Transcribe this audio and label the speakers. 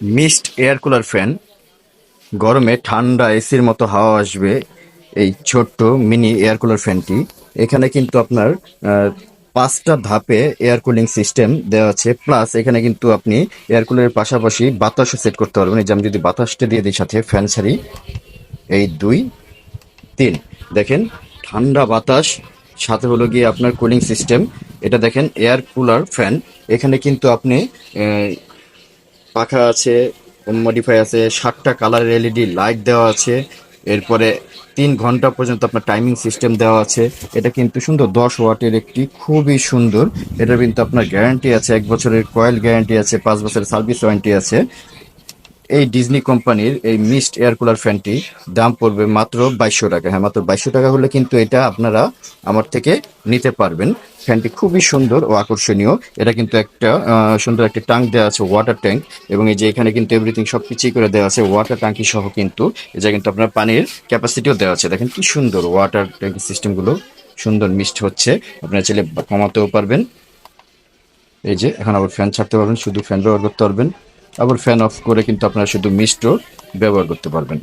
Speaker 1: Mist air cooler fan, গরমে ঠান্ডা এসির মতো হাওয়া আসবে এই ছোট্ট মিনি এয়ার কুলার ফ্যানটি। এখানে কিন্তু আপনার পাঁচটা ধাপে এয়ার কুলিং সিস্টেম দেওয়া আছে। প্লাস এখানে কিন্তু আপনি এয়ার কুলারের পাশাপাশি বাতাসও সেট করতে পারবেন। এই যে আমি যদি বাতাসটা দিয়ে দিই সাথে, ফ্যান ছাড়ি, এই দুই, তিন। দেখেন, ঠান্ডা বাতাস, সাথে হলো গিয়ে আপনার কুলিং সিস্টেম। এটা দেখেন এয়ার কুলার ফ্যান। এখানে কিন্তু আপনি পাখা আছে মডিফাই আছে, সাতটা কালারের এলইডি লাইট দেওয়া আছে, এরপরে তিন ঘণ্টা পর্যন্ত আপনার টাইমিং সিস্টেম দেওয়া আছে। এটা কিন্তু সুন্দর, দশ ওয়াটের একটি, খুবই সুন্দর। এটা কিন্তু আপনার গ্যারান্টি আছে, এক বছরের কয়েল গ্যারান্টি আছে, পাঁচ বছরের সার্ভিস ওয়ারেন্টি আছে। এই ডিজনি কোম্পানির এই মিস্ট এয়ার কুলার ফ্যানটি দাম পড়বে মাত্র বাইশশো টাকা। হ্যাঁ মাত্র বাইশশো টাকা হলে কিন্তু এটা আপনারা আমার থেকে নিতে পারবেন। ফ্যানটি খুবই সুন্দর ও আকর্ষণীয়। এটা কিন্তু একটা সুন্দর একটা ট্যাঙ্ক দেওয়া আছে ওয়াটার ট্যাঙ্ক এবং এই যে এখানে কিন্তু এভরিথিং সব কিছুই করে দেওয়া আছে ওয়াটার ট্যাঙ্কি সহ কিন্তু। এটা কিন্তু আপনার পানির ক্যাপাসিটিও দেওয়া আছে। দেখেন কি সুন্দর ওয়াটার ট্যাঙ্কি সিস্টেমগুলো সুন্দর মিস্ট হচ্ছে। আপনারা চাইলে কমাতেও পারবেন। এই যে, এখন আবার ফ্যান ছাড়তে পারবেন, শুধু ফ্যান ব্যবহার করতে পারবেন। আবার ফ্যান অফ করে কিন্তু আপনারা শুধু মিস্টোর ব্যবহার করতে পারবেন।